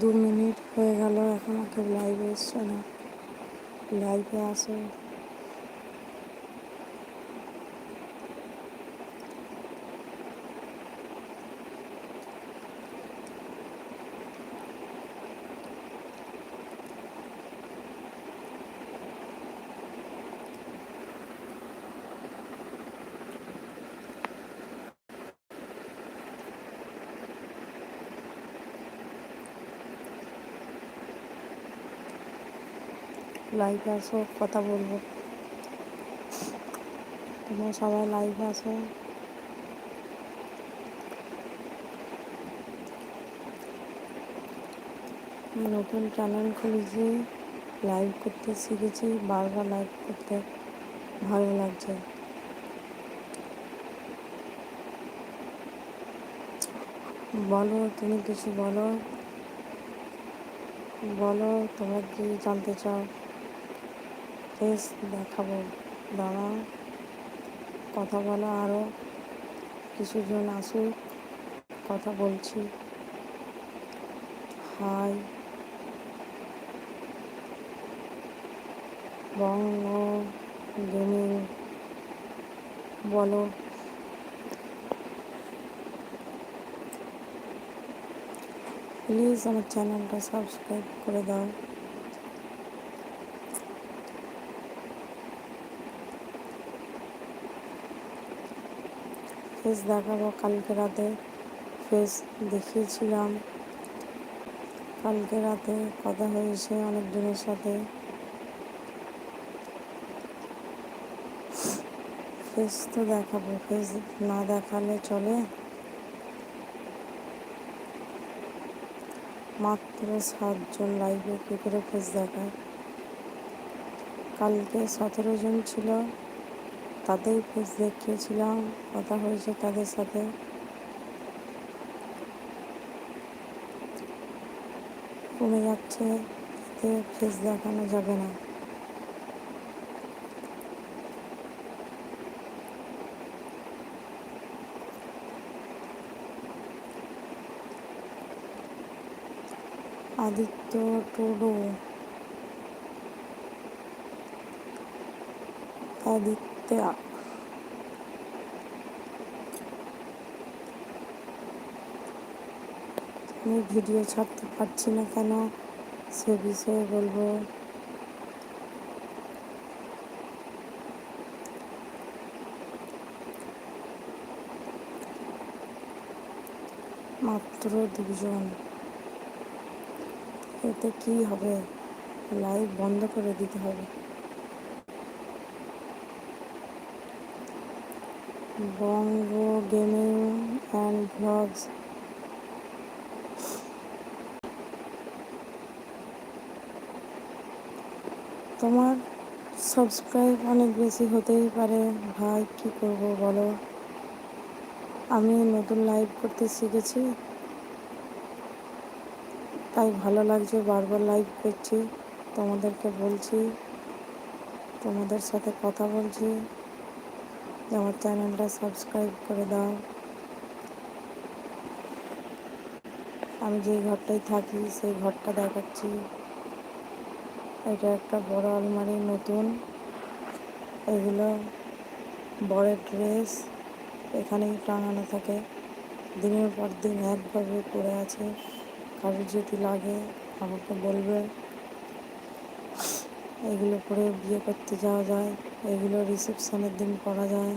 দু মিনিট হয়ে গেল এখন কেউ লাইভে এসছে না। লাইভে আসো লাইভে আসো কথা বলব। তোমরা সবাই লাইভে আসো নতুন চ্যানেল খুলেছি লাইভ করতে শিখেছি, বারবার লাইভ করতে ভালো লাগছে। বলো, তুমি কিছু বলো। বলো, তোমরা কি জানতে চাও? ফেস দেখাবো। দাঁড়াও কথা বলো আরও কিছুজন আসুক। কথা বলছি। হাই। বঙ্গ গেমিং। বলো। প্লিজ আমার চ্যানেলটা সাবস্ক্রাইব করে দাও। ফেস দেখাবো। কালকে রাতে ফেস দেখিয়েছিলাম। কালকে রাতে কথা হয়েছে অনেকজনের সাথে। ফেস তো দেখাবো। ফেস না দেখালে চলে। মাত্র সাতজন লাইভে কী করে ফেস দেখায়। কালকে সতেরো জন ছিল। তাদের ফেস দেখিয়েছিলাম, কথা হয়েছে তাদের সাথে। কমে যাচ্ছে, এতে ফেস দেখানো যাবে না। আদিত্য টুডু। আদিত্য আমি ভিডিও ছাড়তে পারছি না কেন? সে বিষয়ে বলব। মাত্র দুজন। এতে কি হবে? লাইভ বন্ধ করে দিতে হবে। বঙ্গ গেমিং অ্যান্ড ব্লগস তোমার সাবস্ক্রাইব অনেক বেশি হতেই পারে। ভাই, কি করব বলো? আমি নতুন লাইভ করতে শিখেছি। তাই ভালো লাগছে, বারবার লাইভ করছি। তোমাদেরকে বলছি, তোমাদের সাথে কথা বলছি। আমার চ্যানেলটা সাবস্ক্রাইব করে দাও। আমি যেই ঘরটায় থাকি, সেই ঘরটা দেখাচ্ছি। এটা একটা বড় আলমারি, নতুন। এগুলো বড় ড্রেস, এখানেই টাঙানো থাকে। দিনের পর দিন একভাবে পড়ে আছে। কারোর যদি লাগে, আমাকে বলবে। এগুলো পরে বিয়ে করতে যাওয়া যায়। এগুলো রিসেপশনের দিন পরা যায়।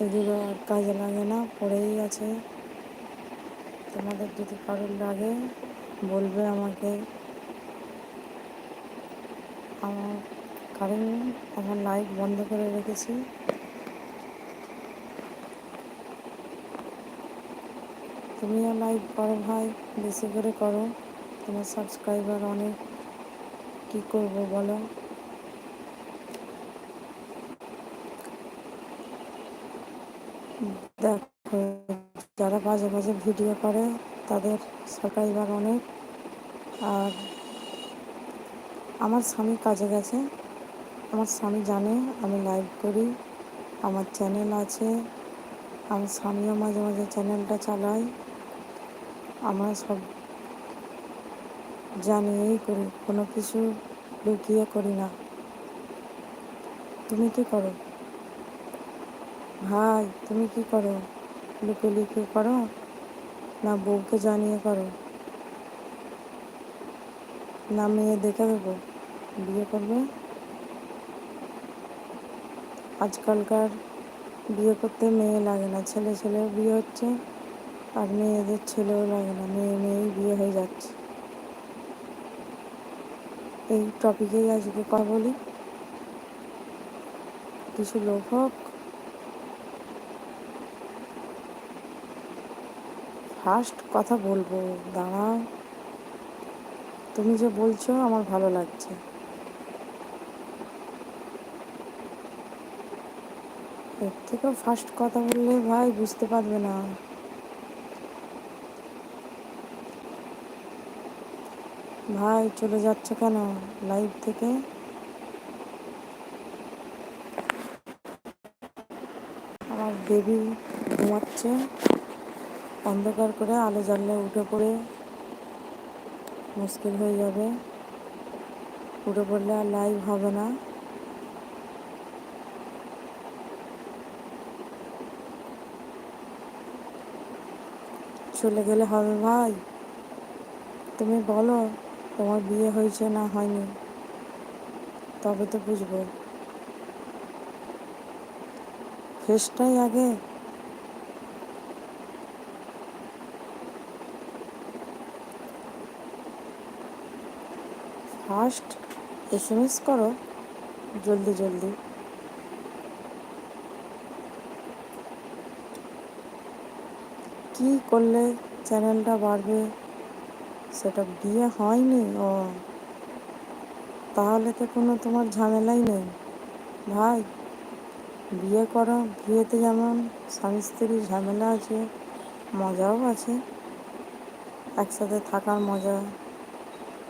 এগুলো আর কাজে লাগে না, পড়েই আছে। তোমাদের যদি কারোর লাগে, বলবে আমাকে। আমার কারণ, আমার লাইট বন্ধ করে রেখেছি। তুমিও লাইভ করো ভাই, বেশি করে করো। তোমার সাবস্ক্রাইবার অনেক। কি করব বলো দেখো যারা বাজে বাজে ভিডিও করে তাদের সাবস্ক্রাইবার অনেক। আর আমার স্বামী কাজে গেছে। আমার স্বামী জানে আমি লাইভ করি। আমার চ্যানেল আছে। আমার স্বামীও মাঝে মাঝে চ্যানেলটা চালায়। আমরা সব জানিয়েই করি, কোনো কিছু লুকিয়ে করি না। তুমি কি করো? ভাই, তুমি কি করো? লুকিয়ে লুকিয়ে করো? না বউকে জানিয়ে করো। না মেয়ে দেখে দেবো। বিয়ে করবে? আজকালকার বিয়ে করতে মেয়ে লাগে না। ছেলে ছেলে বিয়ে হচ্ছে আর মেয়েদের ছেলেও লাগে না। মেয়ে মেয়েই বিয়ে হয়ে যাচ্ছে। এই টপিকেই আজকে কথা বলি। কিছু লোক হোক ফার্স্ট কথা বলব দাঁড়াও তুমি যে বলছো, আমার ভালো লাগছে। এর থেকেও ফার্স্ট কথা বললে ভাই বুঝতে পারবে না। ভাই, চলে যাচ্ছে কেন? লাইভ থেকে? আমার বেবি ঘুমাচ্ছে। অন্ধকার করে আলো জ্বাললে উঠে পড়ে মুশকিল হয়ে যাবে। উঠে পড়লে আর লাইভ হবে না। চলে গেলে হবে ভাই। তুমি বলো, তোমার বিয়ে হয়েছে না হয়নি? তবে তো বুঝব। ফেসটাই আগে। ফার্স্ট এস এম এস করো। জলদি জলদি। কি করলে চ্যানেলটা বাড়বে? সেটা বিয়ে হয়নি? ও। তাহলে তো কোনো তোমার ঝামেলাই নেই। ভাই, বিয়ে করো। বিয়েতে যেমন স্বামী স্ত্রীর ঝামেলা আছে, মজাও আছে। একসাথে থাকার মজা।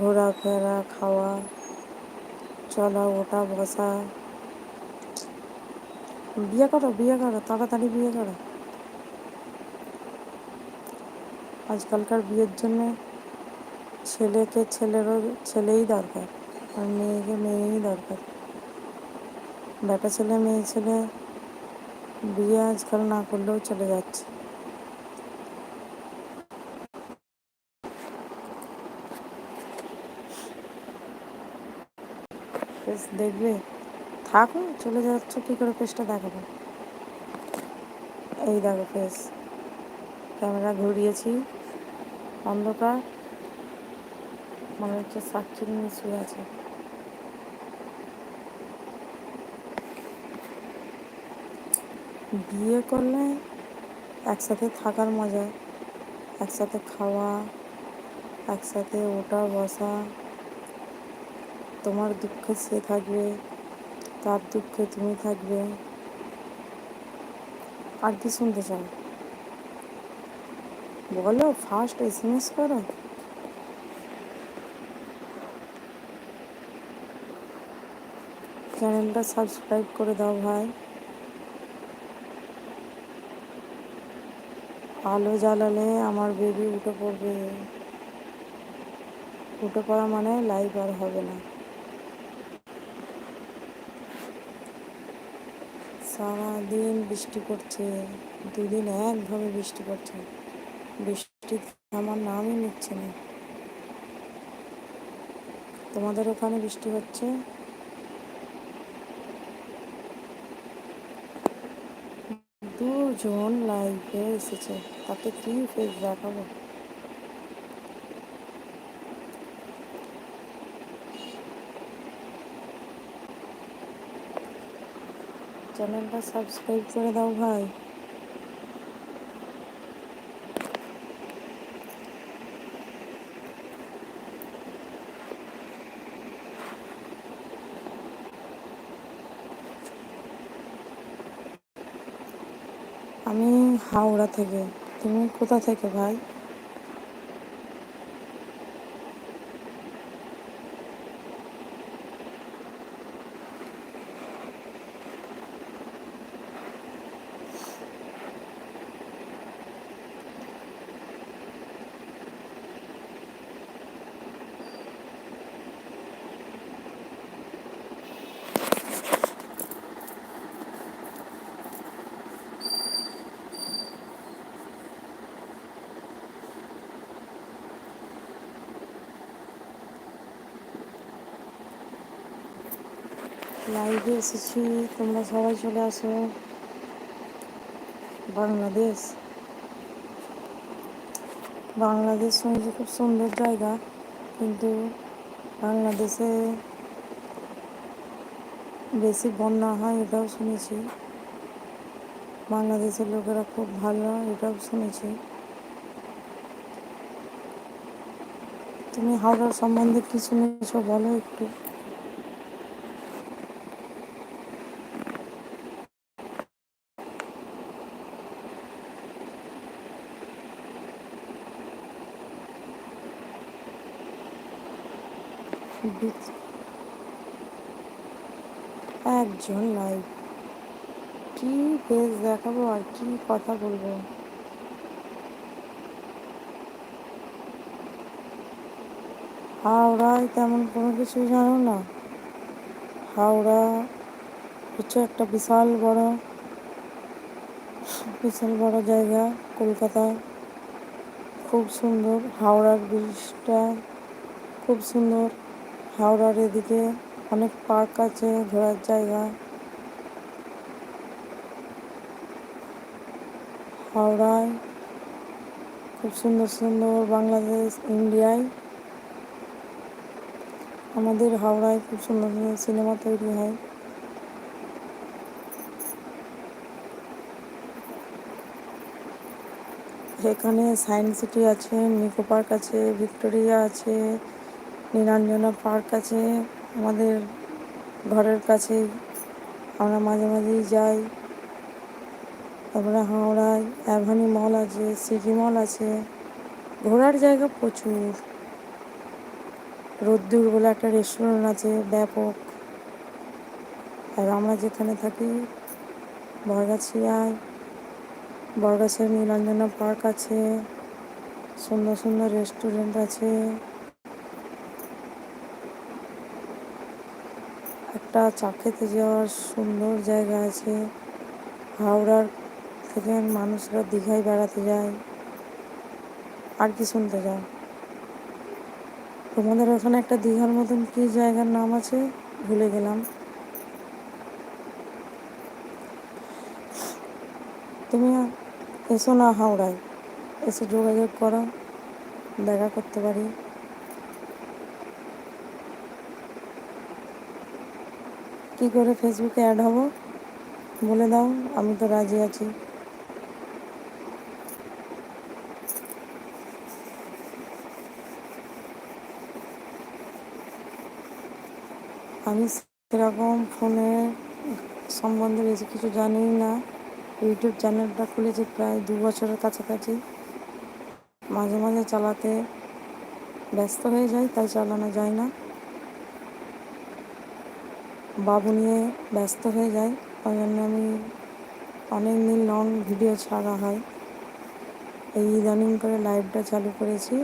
ঘোরাফেরা, খাওয়া, চলা, ওঠা, বসা। বিয়ে করো বিয়ে করো, তাড়াতাড়ি বিয়ে করো। আজকালকার বিয়ের জন্য ছেলেকে ছেলেরও, ছেলেই দরকার আর মেয়েকে মেয়েই দরকার। বেটা ছেলে, মেয়ে ছেলে, বিয়ে আজকাল না করলেও চলে যাচ্ছে। ফেস দেখবে। থাকো, চলে যাচ্ছ, কী করে ফেসটা দেখাবো? এই দেখো ফেস ক্যামেরা ঘুরিয়েছি। অন্ধকার। মনে হচ্ছে সাক্ষী নিয়ে শুয়ে আছে। বিয়ে করলে একসাথে থাকার মজা। একসাথে খাওয়া, একসাথে ওটা বসা। তোমার দুঃখে সে থাকবে, তার দুঃখে তুমি থাকবে। আর কি শুনতে চাও? বলো ফার্স্ট এস এম এস করো। চ্যানেলটা সাবস্ক্রাইব করে দাও ভাই। আলো জ্বালালে আমার বেবি উঠে পড়বে। উঠে পড়া মানে লাইভ আর হবে না। সারাদিন বৃষ্টি পড়ছে, দুদিন একভাবে বৃষ্টি পড়ছে। বৃষ্টি আমার নামই নিচ্ছে না। তোমাদের ওখানে বৃষ্টি হচ্ছে? দুজন লাইভে এসেছে, তাতে কি ফেস দেখাবো? চ্যানেলটা সাবস্ক্রাইব করে দাও ভাই। আমি হাওড়া থেকে। তুমি কোথা থেকে ভাই লাইভে এসেছি, তোমরা সবাই চলে আসো। বাংলাদেশ। বাংলাদেশ শুনছি খুব সুন্দর জায়গা, কিন্তু বাংলাদেশে বেশি বন্যা হয় এটাও শুনেছি। বাংলাদেশের লোকেরা খুব ভালো, এটাও শুনেছি। তুমি হাওড়ার সম্বন্ধে কি শুনেছো বলো একটু? একজন লাইভ কি ফেস দেখাবো আর কি কথা বলব? হাওড়ায় তেমন কোনো কিছু জানো না। হাওড়া হচ্ছে একটা বিশাল বড় বিশাল বড় জায়গা, কলকাতা। খুব সুন্দর হাওড়ার ব্রিজটা, খুব সুন্দর হাওড়ার এদিকে। অনেক পার্ক আছে, ঘোরার জায়গা। হাওড়ায় খুব সুন্দর সুন্দর বাংলাদেশ, ইন্ডিয়ায়। আমাদের হাওড়ায় খুব সুন্দর সুন্দর সিনেমা তৈরি হয়। এখানে সায়েন্স সিটি আছে, নিকো পার্ক আছে, ভিক্টোরিয়া আছে, নিরঞ্জনা পার্ক আছে। আমাদের ঘরের কাছেই আমরা মাঝে মাঝেই যাই। তারপরে হাওড়ায়, অ্যাভানি মল আছে, সিটি মল আছে। ঘোরার জায়গা প্রচুর। রোদ্দুর বলে একটা রেস্টুরেন্ট আছে, ব্যাপক। আর আমরা যেখানে থাকি, বরগাছিয়ায়। বরগাছিয়া নীলাঞ্জনা পার্ক আছে। সুন্দর সুন্দর রেস্টুরেন্ট আছে। একটা চা খেতে যাওয়ার সুন্দর জায়গা আছে। হাওড়ার থেকে মানুষরা দীঘায় বেড়াতে যায়। আর কি শুনতে যায় তোমাদের ওখানে একটা দীঘার মতন কি জায়গার নাম আছে? ভুলে গেলাম। তুমি এসো না হাওড়ায়। এসে যোগাযোগ করো। দেখা করতে পারি। কি করে ফেসবুকে অ্যাড হব? বলে দাও, আমি তো রাজি আছি। আমি সেরকম ফোনে সম্বন্ধে বেশি কিছু জানি না। ইউটিউব চ্যানেলটা খুলেছি প্রায় দু বছরের কাছাকাছি। মাঝে মাঝে চালাতে ব্যস্ত হয়ে যায় তাই চালানো যায় না। বাবু নিয়ে ব্যস্ত হয়ে যায়। ওই জন্য আমি অনেক দিন লং ভিডিও ছাড়া হয়। এই ইদানিং করে লাইভটা চালু করেছি।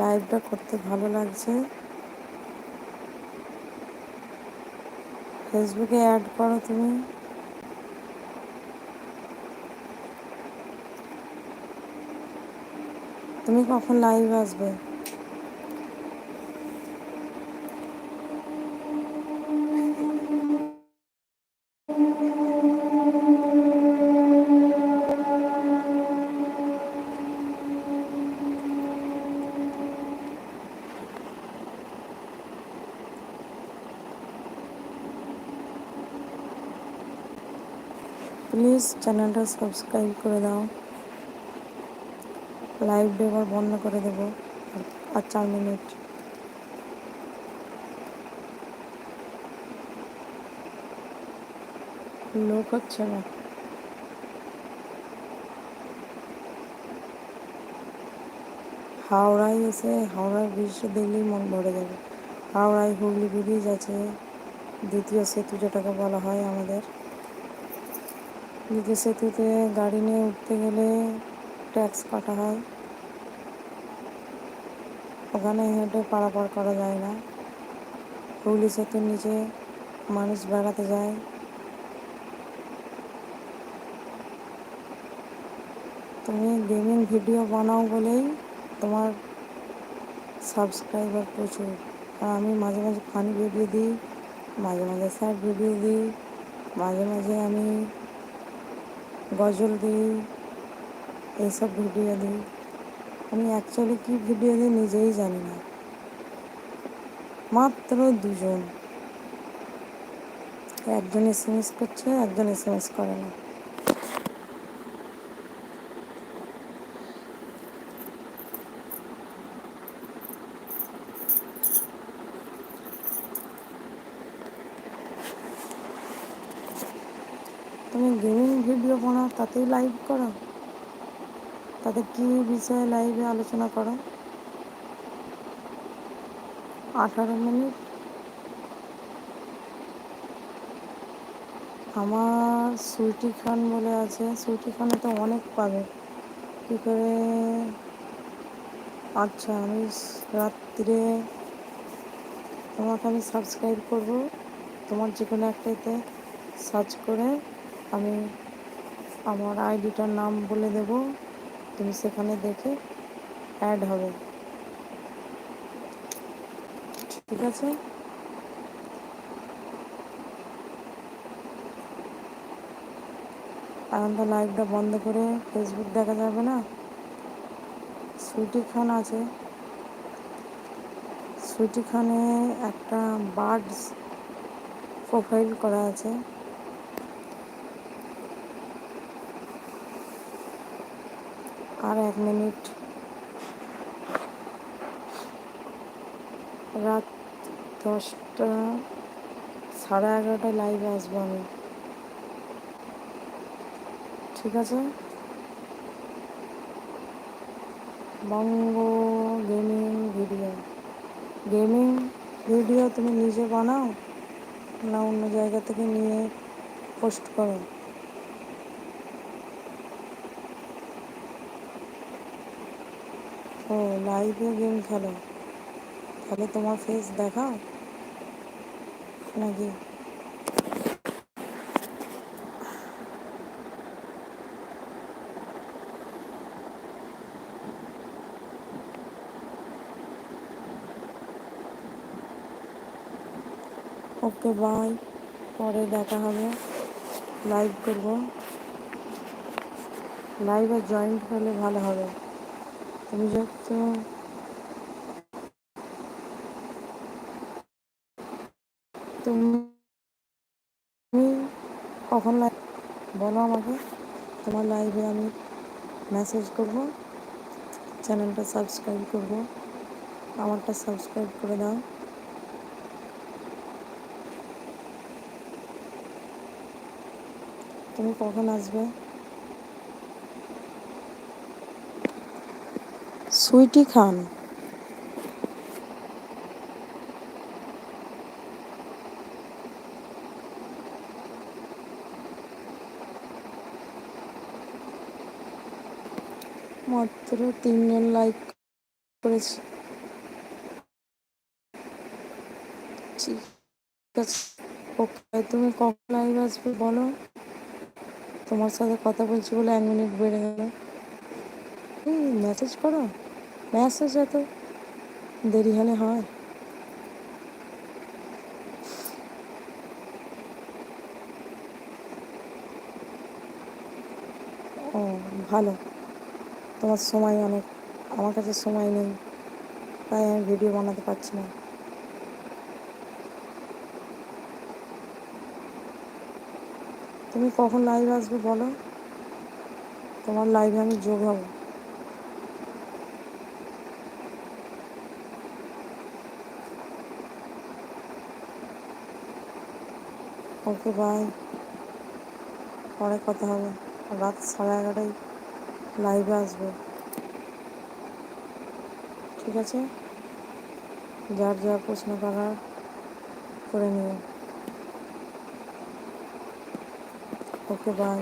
লাইভটা করতে ভালো লাগছে। ফেসবুকে অ্যাড করো তুমি। তুমি কখন লাইভ আসবে? প্লিজ চ্যানেলটা সাবস্ক্রাইব করে দাও। লাইভ এবার বন্ধ করে দেব আর চার মিনিট। লোক হচ্ছে না। হাওড়ায় এসে হাওড়ার ব্রিজটা দেখলেই মন ভরে যাবে। হাওড়ায় হুগলি ব্রিজ আছে দ্বিতীয় সেতু যেটাকে বলা হয় আমাদের। দ্বিতীয় সেতুতে গাড়ি নিয়ে উঠতে গেলে ট্যাক্স কাটা হয়। ওখানে হেঁটে পারাপার করা যায় না। হুগলি সেতুর নিচে মানুষ বেড়াতে যায়। তুমি গেমিং ভিডিও বানাও বলেই তোমার সাবস্ক্রাইবার প্রচুর। আর আমি মাঝে মাঝে ফানি ভিডিও দিই, মাঝে মাঝে স্যাড ভিডিও দিই, মাঝে মাঝে আমি গজল দিই, এইসব ভিডিও দিই। আমি অ্যাকচুয়ালি কী ভিডিও দিই নিজেই জানি না। মাত্র দুজন। একজন এস এম এস করছে, একজন এস এম এস করে না। তুমি গেমিং ভিডিও বানাও, তাতেই লাইভ করো? তাতে কী বিষয়ে লাইভে আলোচনা করো? আঠারো মিনিট। আমার সুইটি খান বলে আছে। সুইটি খানে তো অনেক পাবে। কী করে? আচ্ছা আমি রাত্রে তোমাকে আমি সাবস্ক্রাইব করব। তোমার যে কোনো একটাতে সার্চ করে আমি আমার আইডিটার নাম বলে দেব। তুমি সেখানে দেখে অ্যাড হবে। ঠিক আছে? এখন তো লাইভটা বন্ধ করে ফেসবুক দেখা যাবে না? সুইটি খান আছে। সুইটি খানে একটা বার্ডস প্রোফাইল করা আছে। আর এক মিনিট। রাত দশটা সাড়ে এগারোটায় লাইভে আসব আমি। ঠিক আছে? Banga gaming video. Gaming video তুমি নিজে বানাও না অন্য জায়গা থেকে নিয়ে পোস্ট করো। ও লাইভে গেম খেলো তাহলে তোমার ফেস দেখাও নাকি ওকে বাই পরে দেখা হবে লাইভ করব লাইভে জয়েন্ট হলে ভালো হবে যেহেতু তুমি কখন লাইভ বলো আমাকে। তোমার লাইভে আমি মেসেজ করব। চ্যানেলটা সাবস্ক্রাইব করব। আমারটা সাবস্ক্রাইব করে দাও। তুমি কখন আসবে? সুইটি খান। মাত্র তিনজন লাইক করেছে। ঠিক আছে, ওকে, তুমি কখন লাইভ আসবে বলো? তোমার সাথে কথা বলছি বলে এক মিনিট বেড়ে গেল। মেসেজ করো। মেসেজ এত? দেরি হলে হয়। ও, ভালো। তোমার সময় অনেক। আমার কাছে সময় নেই। তাই আমি ভিডিও বানাতে পারছি না। তুমি কখন লাইভ আসবে বলো? তোমার লাইভে আমি যোগ হব। Okay bye. পরে কথা হবে। রাত সাড়ে এগারোটায় লাইভে আসব। ঠিক আছে? যার যা প্রশ্ন করার করে নিও। Okay bye.